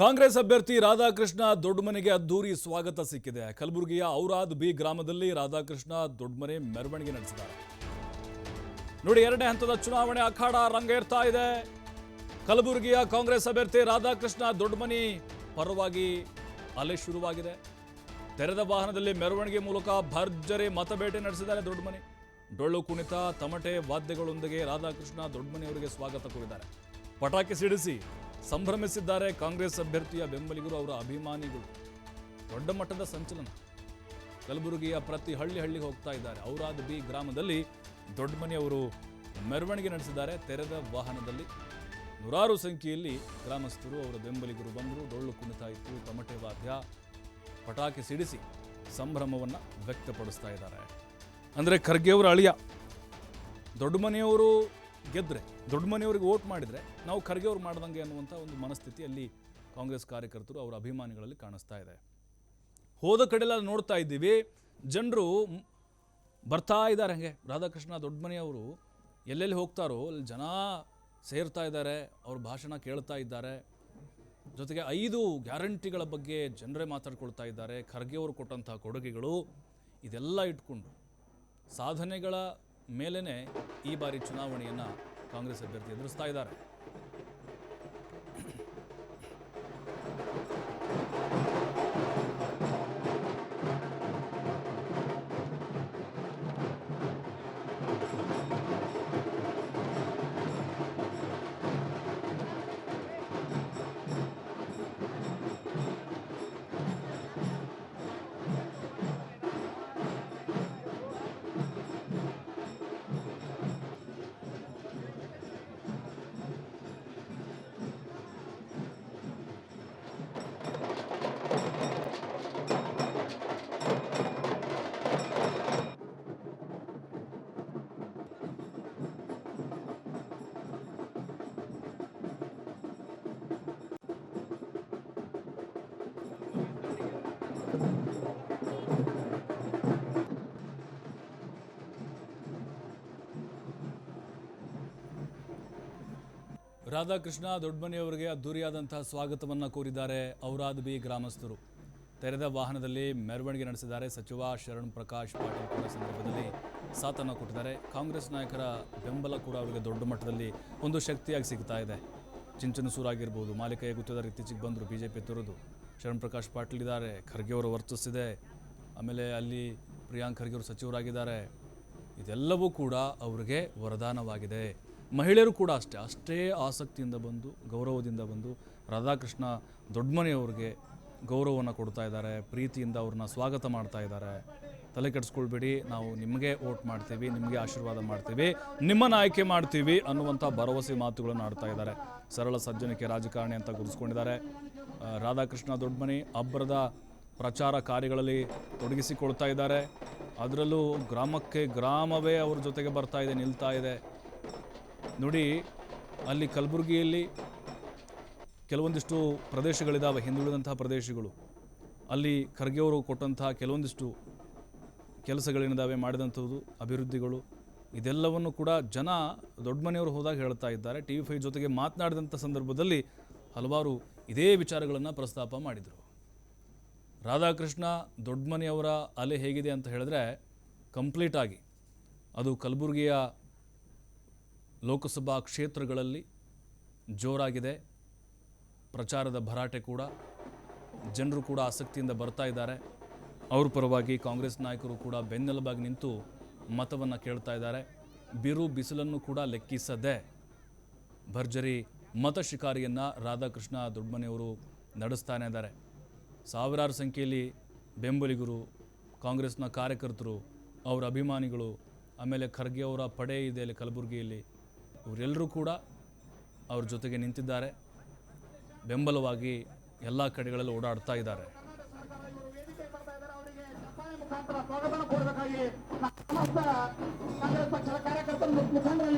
ಕಾಂಗ್ರೆಸ್ ಅಭ್ಯರ್ಥಿ ರಾಧಾಕೃಷ್ಣ ದೊಡ್ಡಮನೆಗೆ ಅದ್ದೂರಿ ಸ್ವಾಗತ ಸಿಕ್ಕಿದೆ. ಕಲಬುರಗಿಯ ಔರಾದ್ ಬಿ ಗ್ರಾಮದಲ್ಲಿ ರಾಧಾಕೃಷ್ಣ ದೊಡ್ಡಮನೆ ಮೆರವಣಿಗೆ ನಡೆಸಿದ್ದಾರೆ. ನೋಡಿ, ಎರಡನೇ ಹಂತದ ಚುನಾವಣೆ ಅಖಾಡ ರಂಗೇರ್ತಾ ಇದೆ. ಕಲಬುರಗಿಯ ಕಾಂಗ್ರೆಸ್ ಅಭ್ಯರ್ಥಿ ರಾಧಾಕೃಷ್ಣ ದೊಡ್ಡಮನಿ ಪರವಾಗಿ ಅಲೆ ಶುರುವಾಗಿದೆ. ತೆರೆದ ವಾಹನದಲ್ಲಿ ಮೆರವಣಿಗೆ ಮೂಲಕ ಭರ್ಜರಿ ಮತಬೇಟೆ ನಡೆಸಿದ್ದಾರೆ ದೊಡ್ಡಮನಿ. ಡೊಳ್ಳು ಕುಣಿತ, ತಮಟೆ ವಾದ್ಯಗಳೊಂದಿಗೆ ರಾಧಾಕೃಷ್ಣ ದೊಡ್ಡಮನಿ ಅವರಿಗೆ ಸ್ವಾಗತ ಕೋರಿದ್ದಾರೆ. ಪಟಾಕಿ ಸಿಡಿಸಿ ಸಂಭ್ರಮಿಸಿದ್ದಾರೆ ಕಾಂಗ್ರೆಸ್ ಅಭ್ಯರ್ಥಿಯ ಬೆಂಬಲಿಗರು ಅವರ ಅಭಿಮಾನಿಗಳು. ದೊಡ್ಡ ಮಟ್ಟದ ಸಂಚಲನ. ಕಲಬುರಗಿಯ ಪ್ರತಿ ಹಳ್ಳಿ ಹಳ್ಳಿಗೆ ಹೋಗ್ತಾ ಇದ್ದಾರೆ. ಔರಾದ್ ಬಿ ಗ್ರಾಮದಲ್ಲಿ ದೊಡ್ಡಮನೆಯವರು ಮೆರವಣಿಗೆ ನಡೆಸಿದ್ದಾರೆ. ತೆರೆದ ವಾಹನದಲ್ಲಿ ನೂರಾರು ಸಂಖ್ಯೆಯಲ್ಲಿ ಗ್ರಾಮಸ್ಥರು ಅವರ ಬೆಂಬಲಿಗರು ಬಂದರು. ಡೊಳ್ಳು ಕುಣಿತ ಇತ್ತು. ತಮಟೆ ವಾದ್ಯ ಪಟಾಕಿ ಸಿಡಿಸಿ ಸಂಭ್ರಮವನ್ನು ವ್ಯಕ್ತಪಡಿಸ್ತಾ ಇದ್ದಾರೆ. ಅಂದರೆ ಖರ್ಗೆ ಅವರ ಅಳಿಯ. ದೊಡ್ಡ ಮನೆಯವರು ಗೆದ್ದರೆ ದೊಡ್ಡ ಮನೆಯವ್ರಿಗೆ ವೋಟ್ ಮಾಡಿದರೆ ನಾವು ಖರ್ಗೆ ಅವ್ರು ಮಾಡ್ದಂಗೆ ಅನ್ನುವಂಥ ಒಂದು ಮನಸ್ಥಿತಿ ಅಲ್ಲಿ ಕಾಂಗ್ರೆಸ್ ಕಾರ್ಯಕರ್ತರು ಅವರ ಅಭಿಮಾನಿಗಳಲ್ಲಿ ಕಾಣಿಸ್ತಾ ಇದೆ. ಹೋದ ಕಡೆಲ್ಲ ನೋಡ್ತಾ ಇದ್ದೀವಿ. ಜನರು ಬರ್ತಾ ಇದ್ದಾರೆ ಹಾಗೆ. ರಾಧಾಕೃಷ್ಣ ದೊಡ್ಡ ದೊಡ್ಡಮನೆಯವರು ಎಲ್ಲೆಲ್ಲಿ ಹೋಗ್ತಾರೋ, ಅಲ್ಲಿ ಜನ ಸೇರ್ತಾ ಇದ್ದಾರೆ, ಅವ್ರ ಭಾಷಣ ಕೇಳ್ತಾ ಇದ್ದಾರೆ. ಜೊತೆಗೆ ಐದು ಗ್ಯಾರಂಟಿಗಳ ಬಗ್ಗೆ ಜನರೇ ಮಾತಾಡ್ಕೊಳ್ತಾ ಇದ್ದಾರೆ. ಖರ್ಗೆ ಅವರು ಕೊಟ್ಟಂತಹ ಕೊಡುಗೆಗಳು ಇದೆಲ್ಲ ಇಟ್ಕೊಂಡು ಸಾಧನೆಗಳ ಮೇಲೇ ಈ ಬಾರಿ ಚುನಾವಣೆಯನ್ನು ಕಾಂಗ್ರೆಸ್ ಅಭ್ಯರ್ಥಿ ಎದುರಿಸ್ತಾ ಇದ್ದಾರೆ. ರಾಧಾಕೃಷ್ಣ ದೊಡ್ಡಮನೆಯವರಿಗೆ ಅದ್ದೂರಿಯಾದಂತಹ ಸ್ವಾಗತವನ್ನು ಕೋರಿದ್ದಾರೆ ಔರಾದ್ ಬಿ ಗ್ರಾಮಸ್ಥರು. ತೆರೆದ ವಾಹನದಲ್ಲಿ ಮೆರವಣಿಗೆ ನಡೆಸಿದ್ದಾರೆ ಸಚಿವ ಶರಣ್ ಪ್ರಕಾಶ್ ಪಾಟೀಲ್ ಕೂಡ ಸಂದರ್ಭದಲ್ಲಿ ಸಾಥನ್ನು ಕೊಟ್ಟಿದ್ದಾರೆ. ಕಾಂಗ್ರೆಸ್ ನಾಯಕರ ಬೆಂಬಲ ಕೂಡ ಅವರಿಗೆ ದೊಡ್ಡ ಮಟ್ಟದಲ್ಲಿ ಒಂದು ಶಕ್ತಿಯಾಗಿ ಸಿಗ್ತಾ ಇದೆ. ಚಿಂಚನ ಆಗಿರ್ಬೋದು ಮಾಲಿಕಯ್ಯ ಗುತ್ತಿದ್ದಾರೆ ಇತ್ತೀಚೆಗೆ ಬಂದರು ಬಿ ಜೆ ಪಿ ತೊರೆದು ಶರಣ್ ಪ್ರಕಾಶ್ ಪಾಟೀಲ್ ಇದ್ದಾರೆ, ಖರ್ಗೆ ಅವರು ವರ್ತಿಸಿದೆ ಆಮೇಲೆ ಅಲ್ಲಿ ಪ್ರಿಯಾಂಕ್ ಖರ್ಗೆ ಅವರು ಸಚಿವರಾಗಿದ್ದಾರೆ. ಇದೆಲ್ಲವೂ ಕೂಡ ಅವರಿಗೆ ವರದಾನವಾಗಿದೆ. ಮಹಿಳೆಯರು ಕೂಡ ಅಷ್ಟೇ ಅಷ್ಟೇ ಆಸಕ್ತಿಯಿಂದ ಬಂದು, ಗೌರವದಿಂದ ಬಂದು ರಾಧಾಕೃಷ್ಣ ದೊಡ್ಡಮನೆಯವ್ರಿಗೆ ಗೌರವವನ್ನು ಕೊಡ್ತಾ ಇದ್ದಾರೆ, ಪ್ರೀತಿಯಿಂದ ಅವ್ರನ್ನ ಸ್ವಾಗತ ಮಾಡ್ತಾ ಇದ್ದಾರೆ. ತಲೆ ಕೆಡಿಸ್ಕೊಳ್ಬೇಡಿ, ನಾವು ನಿಮಗೆ ವೋಟ್ ಮಾಡ್ತೀವಿ, ನಿಮಗೆ ಆಶೀರ್ವಾದ ಮಾಡ್ತೀವಿ ನಿಮ್ಮನ್ನು ಆಯ್ಕೆ ಮಾಡ್ತೀವಿ ಅನ್ನುವಂಥ ಭರವಸೆ ಮಾತುಗಳನ್ನು ಆಡ್ತಾ ಇದ್ದಾರೆ. ಸರಳ ಸಜ್ಜನಿಕೆ ರಾಜಕಾರಣಿ ಅಂತ ಗುರುಸ್ಕೊಂಡಿದ್ದಾರೆ ರಾಧಾಕೃಷ್ಣ ದೊಡ್ಡಮನಿ ಅಬ್ಬರದ ಪ್ರಚಾರ ಕಾರ್ಯಗಳಲ್ಲಿ ತೊಡಗಿಸಿಕೊಳ್ತಾ ಇದ್ದಾರೆ. ಅದರಲ್ಲೂ ಗ್ರಾಮಕ್ಕೆ ಗ್ರಾಮವೇ ಅವ್ರ ಜೊತೆಗೆ ಬರ್ತಾ ಇದೆ, ನಿಲ್ತಾ ಇದೆ. ನೋಡಿ, ಅಲ್ಲಿ ಕಲಬುರಗಿಯಲ್ಲಿ ಕೆಲವೊಂದಿಷ್ಟು ಪ್ರದೇಶಗಳಿದ್ದಾವೆ ಹಿಂದುಳಿದಂತಹ ಪ್ರದೇಶಗಳು. ಅಲ್ಲಿ ಖರ್ಗೆಯವರು ಕೊಟ್ಟಂತಹ ಕೆಲವೊಂದಿಷ್ಟು ಕೆಲಸಗಳೇನಿದ್ದಾವೆ ಮಾಡಿದಂಥದ್ದು, ಅಭಿವೃದ್ಧಿಗಳು. ಇದೆಲ್ಲವನ್ನು ಕೂಡ ಜನ ದೊಡ್ಡ ಮನೆಯವರು ಹೋದಾಗ ಹೇಳ್ತಾ ಇದ್ದಾರೆ. ಟಿ ವಿ ಫೈ ಜೊತೆಗೆ ಮಾತನಾಡಿದಂಥ ಸಂದರ್ಭದಲ್ಲಿ ಹಲವಾರು ಇದೇ ವಿಚಾರಗಳನ್ನು ಪ್ರಸ್ತಾಪ ಮಾಡಿದರು. ರಾಧಾಕೃಷ್ಣ ದೊಡ್ಡಮನೆಯವರ ಅಲೆ ಹೇಗಿದೆ ಅಂತ ಹೇಳಿದ್ರೆ ಕಂಪ್ಲೀಟಾಗಿ ಅದು ಕಲಬುರಗಿಯ ಲೋಕಸಭಾ ಕ್ಷೇತ್ರಗಳಲ್ಲಿ ಜೋರಾಗಿದೆ. ಪ್ರಚಾರದ ಭರಾಟೆ ಕೂಡ. ಜನರು ಕೂಡ ಆಸಕ್ತಿಯಿಂದ ಬರ್ತಾ ಇದ್ದಾರೆ. ಅವ್ರ ಪರವಾಗಿ ಕಾಂಗ್ರೆಸ್ ನಾಯಕರು ಕೂಡ ಬೆನ್ನೆಲುಬಾಗಿ ನಿಂತು ಮತವನ್ನು ಕೇಳ್ತಾ ಇದ್ದಾರೆ. ಬಿರು ಬಿಸಿಲನ್ನು ಕೂಡ ಲೆಕ್ಕಿಸದೆ. ಭರ್ಜರಿ ಮತ ಶಿಕಾರಿಯನ್ನು ರಾಧಾಕೃಷ್ಣ ದೊಡ್ಡಮನೆಯವರು ನಡೆಸ್ತಾನೆ ಇದ್ದಾರೆ. ಸಾವಿರಾರು ಸಂಖ್ಯೆಯಲ್ಲಿ ಬೆಂಬಲಿಗರು, ಕಾಂಗ್ರೆಸ್ನ ಕಾರ್ಯಕರ್ತರು, ಅವರ ಅಭಿಮಾನಿಗಳು, ಆಮೇಲೆ ಖರ್ಗೆ ಅವರ ಪಡೆ ಇದೆ ಅಲ್ಲಿ ಕಲಬುರಗಿಯಲ್ಲಿ. ಇವರೆಲ್ಲರೂ ಕೂಡ ಅವ್ರ ಜೊತೆಗೆ ನಿಂತಿದ್ದಾರೆ. ಬೆಂಬಲವಾಗಿ ಎಲ್ಲ ಕಡೆಗಳಲ್ಲಿ ಓಡಾಡ್ತಾ ಇದ್ದಾರೆ. ಮುಖಾಂತರ ಸ್ವಾಗತನ ಕೋರಬೇಕಾಗಿ ಸಮಸ್ತ ಕಾಂಗ್ರೆಸ್ ಪಕ್ಷದ ಕಾರ್ಯಕರ್ತರು ಮುಖಂಡರಲ್ಲಿ.